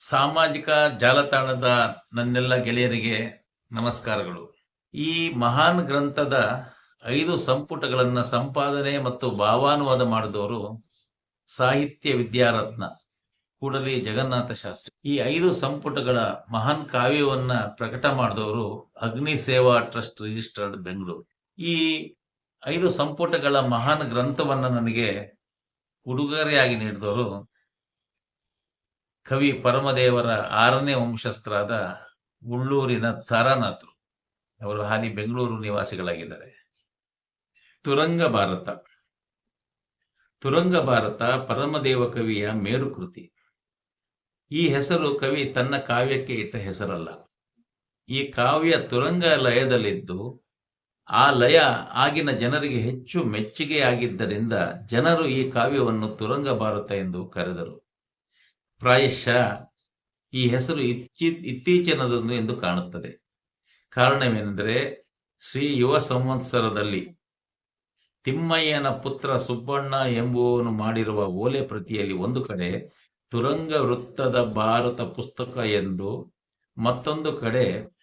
ಸಾಮಾಜಿಕ ಜಾಲತಾಣದ ನನ್ನೆಲ್ಲ ಗೆಳೆಯರಿಗೆ ನಮಸ್ಕಾರಗಳು. ಈ ಮಹಾನ್ ಗ್ರಂಥದ ಐದು ಸಂಪುಟಗಳನ್ನ ಸಂಪಾದನೆ ಮತ್ತು ಭಾವಾನುವಾದ ಮಾಡಿದವರು ಸಾಹಿತ್ಯ ವಿದ್ಯಾರತ್ನ, ಕೂಡಲಿ ಜಗನ್ನಾಥ ಶಾಸ್ತ್ರಿ. ಈ ಐದು ಸಂಪುಟಗಳ ಮಹಾನ್ ಕಾವ್ಯವನ್ನ ಪ್ರಕಟ ಮಾಡಿದವರು ಅಗ್ನಿ ಸೇವಾ ಟ್ರಸ್ಟ್ ರಿಜಿಸ್ಟರ್ಡ್ ಬೆಂಗಳೂರು. ಈ ಐದು ಸಂಪುಟಗಳ ಮಹಾನ್ ಗ್ರಂಥವನ್ನ ನನಗೆ ಉಡುಗೊರೆಯಾಗಿ ನೀಡಿದವರು ಕವಿ ಪರಮದೇವರ ಆರನೇ ವಂಶಸ್ಥರಾದ ಉಳ್ಳೂರಿನ ತಾರಾನಾಥರು. ಅವರು ಹಾಲಿ ಬೆಂಗಳೂರು ನಿವಾಸಿಗಳಾಗಿದ್ದಾರೆ. ತುರಂಗ ಭಾರತ. ತುರಂಗ ಭಾರತ ಪರಮದೇವ ಕವಿಯ ಮೇರುಕೃತಿ. ಈ ಹೆಸರು ಕವಿ ತನ್ನ ಕಾವ್ಯಕ್ಕೆ ಇಟ್ಟ ಹೆಸರಲ್ಲ. ಈ ಕಾವ್ಯ ತುರಂಗ ಲಯದಲ್ಲಿದ್ದು ಆ ಲಯ ಆಗಿನ ಜನರಿಗೆ ಹೆಚ್ಚು ಮೆಚ್ಚುಗೆಯಾಗಿದ್ದರಿಂದ ಜನರು ಈ ಕಾವ್ಯವನ್ನು ತುರಂಗ ಭಾರತ ಎಂದು ಕರೆದರು. ಪ್ರಾಯಶಃ ಈ ಹೆಸರು ಇಚ್ಚಿ ಇತ್ತೀಚಿನದೊಂದು ಎಂದು ಕಾಣುತ್ತದೆ. ಕಾರಣವೇನೆಂದರೆ, ಶ್ರೀ ಯುವ ಸಂವತ್ಸರದಲ್ಲಿ ತಿಮ್ಮಯ್ಯನ ಪುತ್ರ ಸುಬ್ಬಣ್ಣ ಎಂಬುವವನು ಮಾಡಿರುವ ಓಲೆ ಪ್ರತಿಯಲ್ಲಿ ಒಂದು ಕಡೆ ತುರಂಗ ವೃತ್ತದ ಭಾರತ ಪುಸ್ತಕ ಎಂದು, ಮತ್ತೊಂದು ಕಡೆ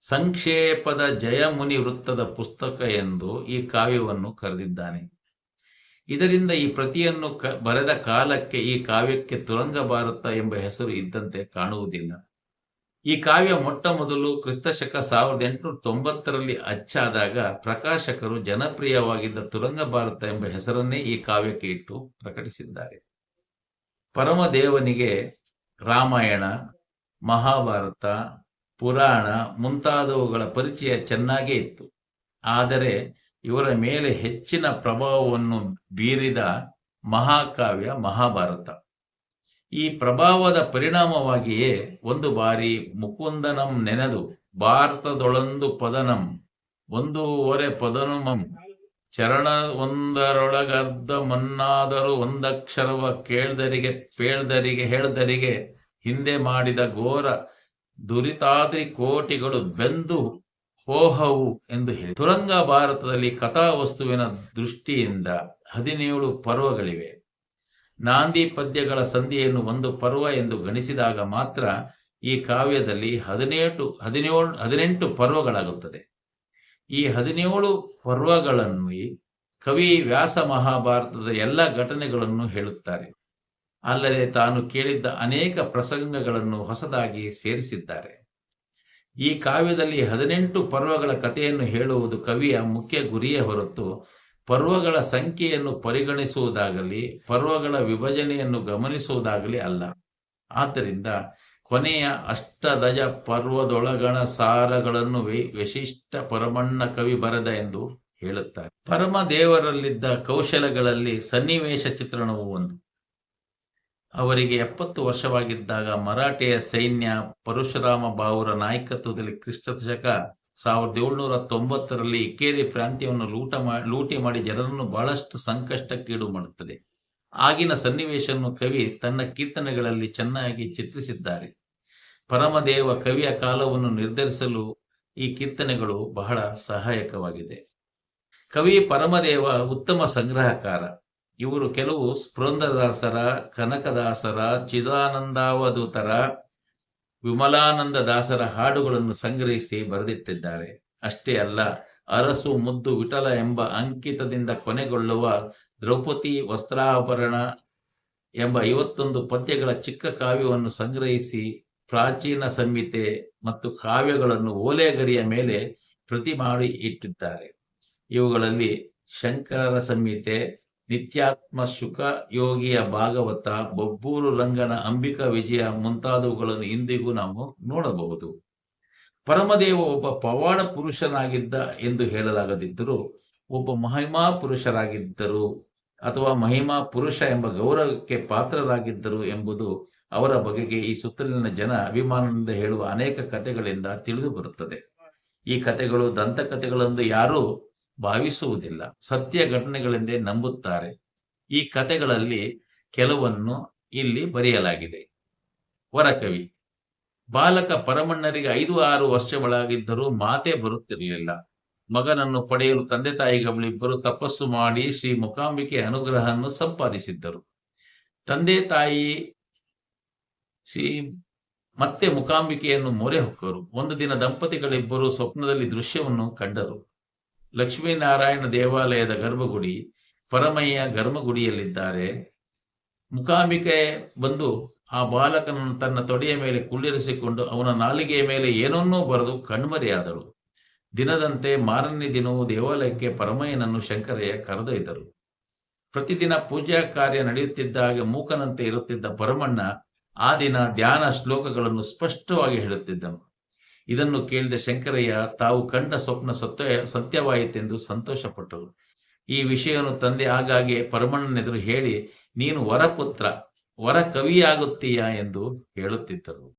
ಸಂಕ್ಷೇಪದ ಜಯಮುನಿ ವೃತ್ತದ ಪುಸ್ತಕ ಎಂದು ಈ ಕಾವ್ಯವನ್ನು ಕರೆದಿದ್ದಾನೆ. ಇದರಿಂದ ಈ ಪ್ರತಿಯನ್ನು ಕ, ಬರೆದ ಕಾಲಕ್ಕೆ ಈ ಕಾವ್ಯಕ್ಕೆ ತುರಂಗ ಭಾರತ ಎಂಬ ಹೆಸರು ಇದ್ದಂತೆ ಕಾಣುವುದಿಲ್ಲ. ಈ ಕಾವ್ಯ ಮೊಟ್ಟ ಮೊದಲು ಕ್ರಿಸ್ತಶಕ ಸಾವಿರದ ಎಂಟುನೂರ ತೊಂಬತ್ತರಲ್ಲಿ ಅಚ್ಚಾದಾಗ ಪ್ರಕಾಶಕರು ಜನಪ್ರಿಯವಾಗಿದ್ದ ತುರಂಗ ಭಾರತ ಎಂಬ ಹೆಸರನ್ನೇ ಈ ಕಾವ್ಯಕ್ಕೆ ಇಟ್ಟು ಪ್ರಕಟಿಸಿದ್ದಾರೆ. ಪರಮದೇವನಿಗೆ ರಾಮಾಯಣ, ಮಹಾಭಾರತ, ಪುರಾಣ ಮುಂತಾದವುಗಳ ಪರಿಚಯ ಚೆನ್ನಾಗೇ ಇತ್ತು. ಆದರೆ ಇವರ ಮೇಲೆ ಹೆಚ್ಚಿನ ಪ್ರಭಾವವನ್ನು ಬೀರಿದ ಮಹಾಕಾವ್ಯ ಮಹಾಭಾರತ. ಈ ಪ್ರಭಾವದ ಪರಿಣಾಮವಾಗಿಯೇ ಒಂದು ಬಾರಿ ಮುಕುಂದನಂ ನೆನೆದು ಭಾರತದೊಳಂದು ಪದನಂ, ಒಂದೂವರೆ ಪದನಮಂ ಚರಣ ಒಂದರೊಳಗರ್ಧ ಮನ್ನಾದರೂ ಒಂದಕ್ಷರವ ಕೇಳ್ದರಿಗೆ, ಪೇಳ್ದರಿಗೆ, ಹೇಳ್ದರಿಗೆ ಹಿಂದೆ ಮಾಡಿದ ಘೋರ ದುರಿತಾದ್ರಿ ಕೋಟಿಗಳು ಬೆಂದು ಹೋಹವು ಎಂದು ಹೇಳಿ. ತುರಂಗ ಭಾರತದಲ್ಲಿ ಕಥಾವಸ್ತುವಿನ ದೃಷ್ಟಿಯಿಂದ ಹದಿನೇಳು ಪರ್ವಗಳಿವೆ. ನಾಂದಿ ಪದ್ಯಗಳ ಸಂಧಿಯನ್ನು ಒಂದು ಪರ್ವ ಎಂದು ಗಣಿಸಿದಾಗ ಮಾತ್ರ ಈ ಕಾವ್ಯದಲ್ಲಿ ಹದಿನೇಳು ಹದಿನೇಳು, ಹದಿನೆಂಟು ಪರ್ವಗಳಾಗುತ್ತದೆ. ಈ ಹದಿನೇಳು ಪರ್ವಗಳನ್ನು ಕವಿ ವ್ಯಾಸ ಮಹಾಭಾರತದ ಎಲ್ಲ ಘಟನೆಗಳನ್ನು ಹೇಳುತ್ತಾರೆ. ಅಲ್ಲದೆ ತಾನು ಕೇಳಿದ್ದ ಅನೇಕ ಪ್ರಸಂಗಗಳನ್ನು ಹೊಸದಾಗಿ ಸೇರಿಸಿದ್ದಾರೆ. ಈ ಕಾವ್ಯದಲ್ಲಿ ಹದಿನೆಂಟು ಪರ್ವಗಳ ಕಥೆಯನ್ನು ಹೇಳುವುದು ಕವಿಯ ಮುಖ್ಯ ಗುರಿಯೇ ಹೊರತು, ಪರ್ವಗಳ ಸಂಖ್ಯೆಯನ್ನು ಪರಿಗಣಿಸುವುದಾಗಲಿ, ಪರ್ವಗಳ ವಿಭಜನೆಯನ್ನು ಗಮನಿಸುವುದಾಗಲಿ ಅಲ್ಲ. ಆದ್ದರಿಂದ ಕೊನೆಯ ಅಷ್ಟದಜ ಪರ್ವದೊಳಗಣ ಸಾರಗಳನ್ನು ವಿಶಿಷ್ಟ ಪರಮಣ್ಣ ಕವಿ ಬರೆದ ಎಂದು ಹೇಳುತ್ತಾರೆ. ಪರಮ ದೇವರಲ್ಲಿದ್ದ ಕೌಶಲಗಳಲ್ಲಿ ಸನ್ನಿವೇಶ ಚಿತ್ರಣವು ಒಂದು. ಅವರಿಗೆ ಎಪ್ಪತ್ತು ವರ್ಷವಾಗಿದ್ದಾಗ ಮರಾಠೆಯ ಸೈನ್ಯ ಪರಶುರಾಮ ಬಾವುರ ನಾಯಕತ್ವದಲ್ಲಿ ಕ್ರಿಸ್ತಶಕ ಸಾವಿರದ ಏಳ್ನೂರ ತೊಂಬತ್ತರಲ್ಲಿ ಇಕ್ಕೇರಿ ಪ್ರಾಂತ್ಯವನ್ನು ಲೂಟ ಮಾಡಿ ಲೂಟಿ ಮಾಡಿ ಜನರನ್ನು ಬಹಳಷ್ಟು ಸಂಕಷ್ಟಕ್ಕೀಡು ಮಾಡುತ್ತದೆ. ಆಗಿನ ಸನ್ನಿವೇಶವನ್ನು ಕವಿ ತನ್ನ ಕೀರ್ತನೆಗಳಲ್ಲಿ ಚೆನ್ನಾಗಿ ಚಿತ್ರಿಸಿದ್ದಾರೆ. ಪರಮದೇವ ಕವಿಯ ಕಾಲವನ್ನು ನಿರ್ಧರಿಸಲು ಈ ಕೀರ್ತನೆಗಳು ಬಹಳ ಸಹಾಯಕವಾಗಿದೆ. ಕವಿ ಪರಮದೇವ ಉತ್ತಮ ಸಂಗ್ರಹಕಾರ. ಇವರು ಕೆಲವು ಸ್ಪೃಂದದಾಸರ, ಕನಕದಾಸರ, ಚಿದಾನಂದಾವಧೂತರ, ವಿಮಲಾನಂದ ದಾಸರ ಹಾಡುಗಳನ್ನು ಸಂಗ್ರಹಿಸಿ ಬರೆದಿಟ್ಟಿದ್ದಾರೆ. ಅಷ್ಟೇ ಅಲ್ಲ, ಅರಸು ಮುದ್ದು ವಿಠಲ ಎಂಬ ಅಂಕಿತದಿಂದ ಕೊನೆಗೊಳ್ಳುವ ದ್ರೌಪದಿ ವಸ್ತ್ರಾಭರಣ ಎಂಬ ಐವತ್ತೊಂದು ಪದ್ಯಗಳ ಚಿಕ್ಕ ಕಾವ್ಯವನ್ನು ಸಂಗ್ರಹಿಸಿ ಪ್ರಾಚೀನ ಸಂಹಿತೆ ಮತ್ತು ಕಾವ್ಯಗಳನ್ನು ಓಲೆಗರಿಯ ಮೇಲೆ ಪ್ರತಿ ಮಾಡಿ ಇಟ್ಟಿದ್ದಾರೆ. ಇವುಗಳಲ್ಲಿ ಶಂಕರರ ಸಂಹಿತೆ ನಿತ್ಯಾತ್ಮ ಸುಖ ಯೋಗಿಯ ಭಾಗವತ, ಬೊಬ್ಬೂರು ರಂಗನ ಅಂಬಿಕಾ ವಿಜಯ ಮುಂತಾದವುಗಳನ್ನು ಇಂದಿಗೂ ನಾವು ನೋಡಬಹುದು. ಪರಮದೇವ ಒಬ್ಬ ಪವಾಡ ಪುರುಷನಾಗಿದ್ದ ಎಂದು ಹೇಳಲಾಗದಿದ್ದರೂ, ಒಬ್ಬ ಮಹಿಮಾ ಪುರುಷರಾಗಿದ್ದರು ಅಥವಾ ಮಹಿಮಾ ಪುರುಷ ಎಂಬ ಗೌರವಕ್ಕೆ ಪಾತ್ರರಾಗಿದ್ದರು ಎಂಬುದು ಅವರ ಬಗೆಗೆ ಈ ಸುತ್ತಲಿನ ಜನ ಅಭಿಮಾನದಿಂದ ಹೇಳುವ ಅನೇಕ ಕಥೆಗಳಿಂದ ತಿಳಿದು ಬರುತ್ತದೆ ಈ ಕಥೆಗಳು ದಂತಕಥೆಗಳೆಂದು ಯಾರೂ ಭಾವಿಸುವುದಿಲ್ಲ. ಸತ್ಯ ಘಟನೆಗಳೆಂದೇ ನಂಬುತ್ತಾರೆ. ಈ ಕಥೆಗಳಲ್ಲಿ ಕೆಲವನ್ನು ಇಲ್ಲಿ ಬರೆಯಲಾಗಿದೆ. ವರಕವಿ, ಬಾಲಕ ಪರಮಣ್ಣರಿಗೆ ಐದು ಆರು ವರ್ಷಗಳಾಗಿದ್ದರೂ ಮಾತೇ ಬರುತ್ತಿರಲಿಲ್ಲ. ಮಗನನ್ನು ಪಡೆಯಲು ತಂದೆ ತಾಯಿಗಳಿಬ್ಬರು ತಪಸ್ಸು ಮಾಡಿ ಶ್ರೀ ಮುಖಾಂಬಿಕೆ ಅನುಗ್ರಹವನ್ನು ಸಂಪಾದಿಸಿದ್ದರು. ತಂದೆ ತಾಯಿ ಶ್ರೀ ಮತ್ತೆ ಮುಕಾಂಬಿಕೆಯನ್ನು ಮೊರೆ ಹೊಕ್ಕರು. ಒಂದು ದಿನ ದಂಪತಿಗಳಿಬ್ಬರು ಸ್ವಪ್ನದಲ್ಲಿ ದೃಶ್ಯವನ್ನು ಕಂಡರು. ಲಕ್ಷ್ಮೀನಾರಾಯಣ ದೇವಾಲಯದ ಗರ್ಭಗುಡಿ ಪರಮಯ್ಯ ಗರ್ಭಗುಡಿಯಲ್ಲಿದ್ದಾರೆ. ಮುಕಾಂಬಿಕೆ ಬಂದು ಆ ಬಾಲಕನನ್ನು ತನ್ನ ತೊಡೆಯ ಮೇಲೆ ಕುಳ್ಳಿರಿಸಿಕೊಂಡು ಅವನ ನಾಲಿಗೆಯ ಮೇಲೆ ಏನನ್ನೂ ಬರೆದು ಕಣ್ಮರೆಯಾದಳು ದಿನದಂತೆ ಮಾರನೇ ದಿನವೂ ದೇವಾಲಯಕ್ಕೆ ಪರಮಯ್ಯನನ್ನು ಶಂಕರಯ್ಯ ಕರೆದೊಯ್ದರು. ಪ್ರತಿದಿನ ಪೂಜಾ ಕಾರ್ಯ ನಡೆಯುತ್ತಿದ್ದಾಗ ಮೂಕನಂತೆ ಇರುತ್ತಿದ್ದ ಪರಮಣ್ಣ ಆ ದಿನ ಧ್ಯಾನ ಶ್ಲೋಕಗಳನ್ನು ಸ್ಪಷ್ಟವಾಗಿ ಹೇಳುತ್ತಿದ್ದನು. ಇದನ್ನು ಕೇಳಿದ ಶಂಕರಯ್ಯ, ತಾವು ಕಂಡ ಸ್ವಪ್ನ ಸತ್ಯ, ಸತ್ಯವಾಯಿತೆಂದು ಸಂತೋಷಪಟ್ಟರು. ಈ ವಿಷಯವನ್ನು ತಂದೆ ಆಗಾಗ್ಗೆ ಪರಮಣ್ಣನೆದುರು ಹೇಳಿ, ನೀನು ವರಪುತ್ರ ವರ ಕವಿಯಾಗುತ್ತೀಯಾ ಎಂದು ಹೇಳುತ್ತಿದ್ದರು.